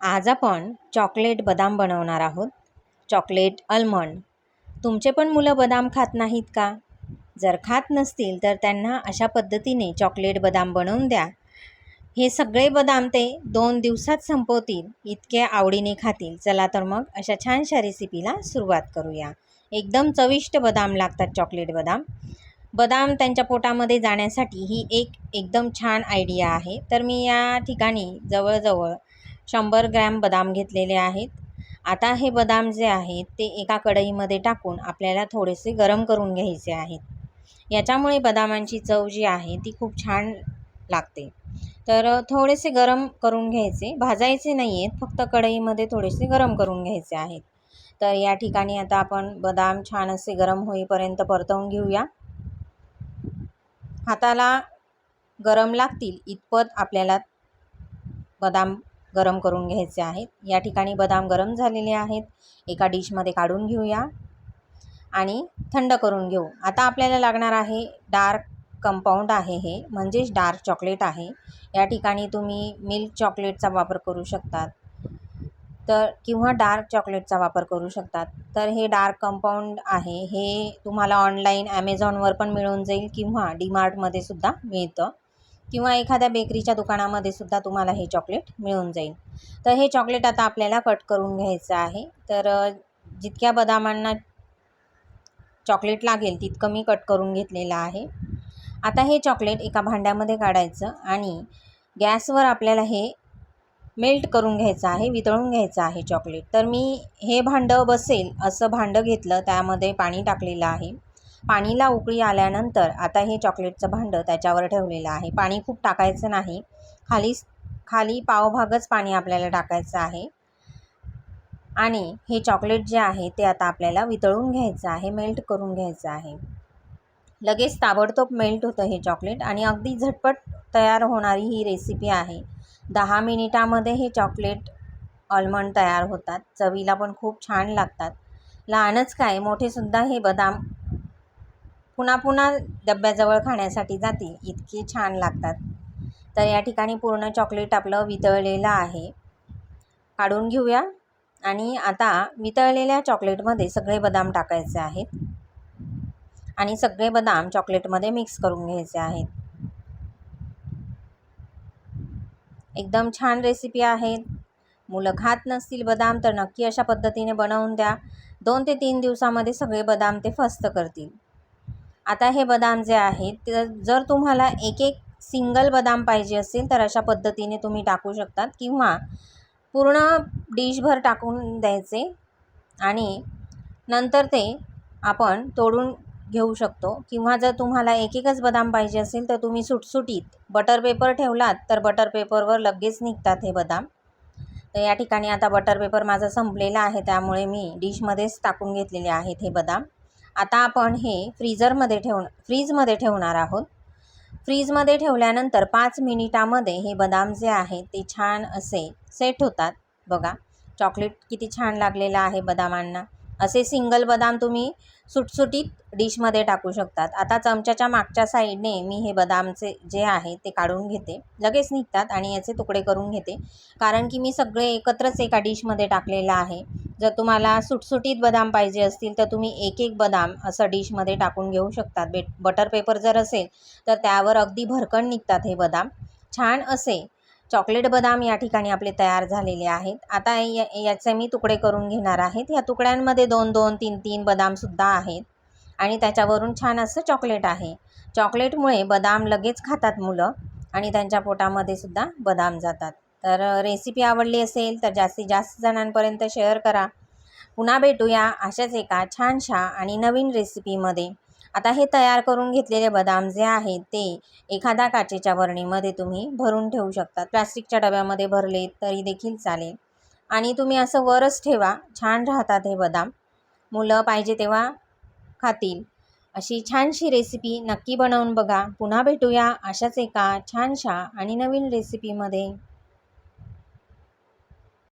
आज आपण चॉकलेट बदाम बनवणार आहोत. चॉकलेट अल्मंड तुमचे पण मुलं बदाम खात नाहीत का? जर खात नसतील तर त्यांना अशा पद्धतीने चॉकलेट बदाम बनवून द्या. हे सगळे बदाम ते दोन दिवसात संपवतील इतके आवडीने खातील. चला तर मग अशा छानशा रेसिपीला सुरुवात करूया. एकदम चविष्ट बदाम लागतात चॉकलेट बदाम. बदाम त्यांच्या पोटामध्ये जाण्यासाठी ही एक एकदम छान आयडिया आहे. तर मी या ठिकाणी जवळजवळ शंभर ग्रॅम बदाम घेतलेले आहेत. आता हे बदाम जे आहेत ते एका कढईमध्ये टाकून आपल्याला थोडेसे गरम करून घ्यायचे आहेत. याच्यामुळे बदामांची चव जी आहे ती खूप छान लागते. तर थोडेसे गरम करून घ्यायचे. भाजायचे नाही आहेत फक्त कढईमध्ये थोडेसे गरम करून घ्यायचे आहेत. तर या ठिकाणी आता आपण बदाम छान असे गरम होईपर्यंत परतवून घेऊया. हाताला गरम लागतील इतपत आपल्याला बदाम गरम करून घ्यायचे आहेत. या ठिकाणी बदाम गरम झालेले आहेत. एका डिशमध्ये काढून घेऊया आणि थंड करून घेऊ. आता आपल्याला लागणार आहे डार्क कंपाऊंड आहे हे म्हणजेच डार्क चॉकलेट आहे. या ठिकाणी तुम्ही मिल्क चॉकलेटचा वापर करू शकतात. तर किंवा डार्क चॉकलेटचा वापर करू शकतात. तर हे डार्क कंपाऊंड आहे हे तुम्हाला ऑनलाईन ॲमेझॉनवर पण मिळून जाईल किंवा डीमार्टमध्ये सुद्धा मिळतं. किंवा एखाद्या बेकरीच्या दुकानामध्ये सुद्धा तुम्हाला हे चॉकलेट मिळून जाईल. तर हे चॉकलेट आता आपल्याला कट करून घ्यायचं आहे. तर जितक्या बदामांना चॉकलेट लागेल तितकं मी कट करून घेतलेलं आहे. आता हे चॉकलेट एका भांड्यामध्ये काढायचं आणि गॅसवर आपल्याला हे मेल्ट करून घ्यायचं आहे वितळून घ्यायचं आहे चॉकलेट तर मी हे भांडं बसेल असं भांडं घेतलं त्यामध्ये पाणी टाकलेलं आहे. पाणीला उकळी आल्यानंतर आता हे चॉकलेटचं भांडं त्याच्यावर ठेवलेलं आहे. पाणी खूप टाकायचं नाही. खाली खाली पावभागच पाणी आपल्याला टाकायचं आहे. आणि हे चॉकलेट जे आहे ते आता आपल्याला वितळून घ्यायचं आहे मेल्ट करून घ्यायचं आहे. लगेच ताबडतोब मेल्ट होतं हे चॉकलेट आणि अगदी झटपट तयार होणारी ही रेसिपी आहे. दहा मिनिटामध्ये हे चॉकलेट ऑलमंड तयार होतात. चवीला पण खूप छान लागतात. लहानच काय मोठेसुद्धा हे बदाम पुन्हा पुन्हा डब्याजवळ खाण्यासाठी जातील इतके छान लागतात. तर या ठिकाणी पूर्ण चॉकलेट आपलं वितळलेलं आहे. काढून घेऊया. आणि आता वितळलेल्या चॉकलेटमध्ये सगळे बदाम टाकायचे आहेत. आणि सगळे बदाम चॉकलेटमध्ये मिक्स करून घ्यायचे आहेत. एकदम छान रेसिपी आहेत मुलं खात नसतील बदाम तर नक्की अशा पद्धतीने बनवून द्या. दोन ते तीन दिवसामध्ये सगळे बदाम ते फस्त करतील. आता हे बदाम जे आहेत जर तुम्हाला एक एक सिंगल बदाम पाहिजे असेल तर अशा पद्धतीने तुम्ही टाकू शकतात. किंवा पूर्ण डिशभर टाकून द्यायचे आणि नंतर ते आपण तोडून घेऊ शकतो. किंवा जर तुम्हाला एक एकच बदाम पाहिजे असेल तर तुम्ही सुटसुटीत बटर पेपर ठेवलात तर बटर पेपरवर लगेच निघतात हे बदाम. तर या ठिकाणी आता बटर पेपर माझा संपलेला आहे त्यामुळे मी डिशमध्येच टाकून घेतलेले आहेत हे बदाम. आता आपण हे फ्रीजरमध्ये ठेव फ्रीजमध्ये ठेवणार आहोत. फ्रीजमध्ये ठेवल्यानंतर पाच मिनिटामध्ये हे बदाम जे आहे ते छान असे सेट होतात. बघा चॉकलेट किती छान लागलेलं आहे बदामांना. असे सिंगल बदाम तुम्ही सुटसुटीत डिशमध्ये टाकू शकतात. आता चमच्याच्या मागच्या साईडने मी हे बदामचे जे आहे ते काढून घेते. लगेच निघतात आणि याचे तुकडे करून घेते. कारण की मी सगळे एकत्रच एका डिशमध्ये टाकलेलं आहे. जर तुम्हाला सुटसुटीत बदाम पाहिजे असतील तर तुम्ही एक एक बदाम असं डिशमध्ये टाकून घेऊ शकतात. बेट बटर पेपर जर असेल तर त्यावर अगदी भरकण निघतात हे बदाम. छान असे चॉकलेट बदाम या ठिकाणी आपले तयार झालेले आहेत. आता या याचे मी तुकडे करून घेणार आहेत. या तुकड्यांमध्ये दोन दोन तीन तीन बदामसुद्धा आहेत. आणि त्याच्यावरून छान असं चॉकलेट आहे. चॉकलेटमुळे बदाम लगेच खातात मुलं आणि त्यांच्या पोटामध्ये सुद्धा बदाम जातात. तर रेसिपी आवडली असेल तर जास्तीत जास्त जणांपर्यंत शेअर करा. पुन्हा भेटूया अशाच एका छानशा आणि नवीन रेसिपीमध्ये आता हे तयार करून घेतलेले बदाम जे आहेत ते एखाद्या काचेच्या बरणीमध्ये तुम्ही भरून ठेवू शकता. प्लास्टिकच्या डब्यामध्ये भरले तरी देखील चालेल. आणि तुम्ही असं वरच ठेवा. छान राहतात हे बदाम. मुलं पाहिजे तेव्हा खातील. अशी छानशी रेसिपी नक्की बनवून बघा. पुन्हा भेटूया अशाच एका छानशा आणि नवीन रेसिपीमध्ये